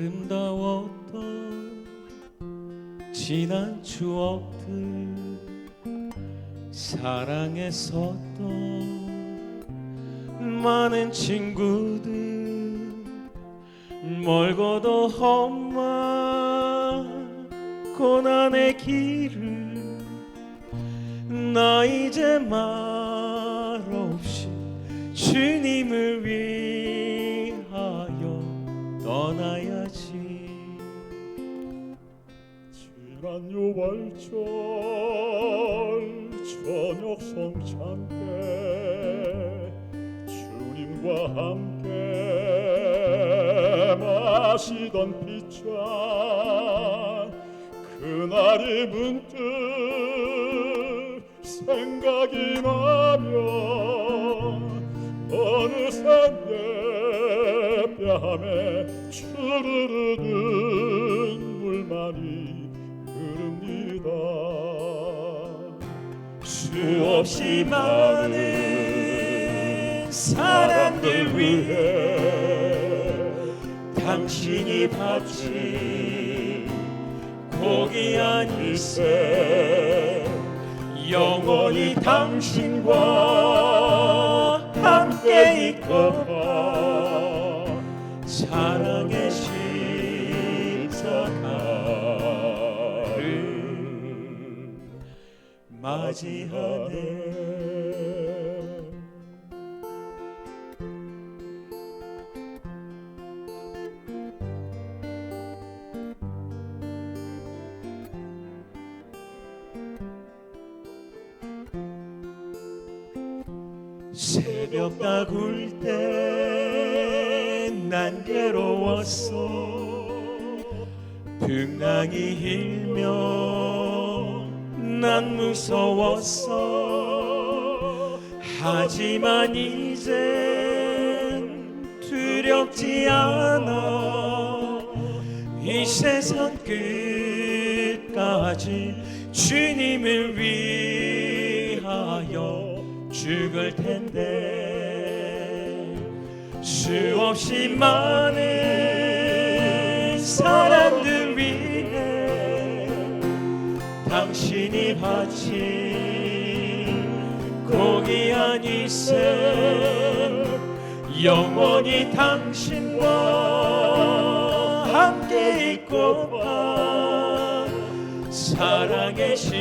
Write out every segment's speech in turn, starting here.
아름다웠던 지난 추억들 사랑했었던 많은 친구들 멀고도 험한 고난의 길을 나 이제 말없이 주님을 위하여 떠나야지. 지난 유월절 저녁 성찬 때 주님과 함께 마시던 빗잔 그날이 문득 생각이 나 뺨에 주르르 눈물만이 흐릅니다. 수없이 많은 사람들 위해 당신이 바친 고귀한 일생 영원히 당신과 함께 있고파 사랑의 십자가를 맞이하네. 새벽 다굴 때 난 괴로웠어. 풍랑이 일며 난 무서웠어. 하지만 이젠 두렵지 않아. 이 세상 끝까지 주님을 위하여 죽을 텐데 수없이 많은 사람들 위해 당신이 바친 고귀한 이생 영원히 당신과 함께 있고파. 사랑의 십자가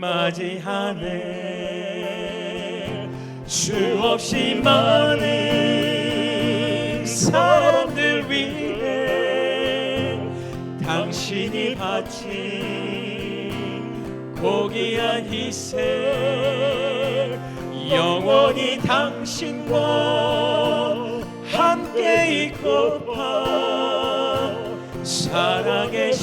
맞이하네 수없이 많은 사람들 위해 당신이 바친 고귀한 희생 영원히 당신과 함께 있고파 사랑의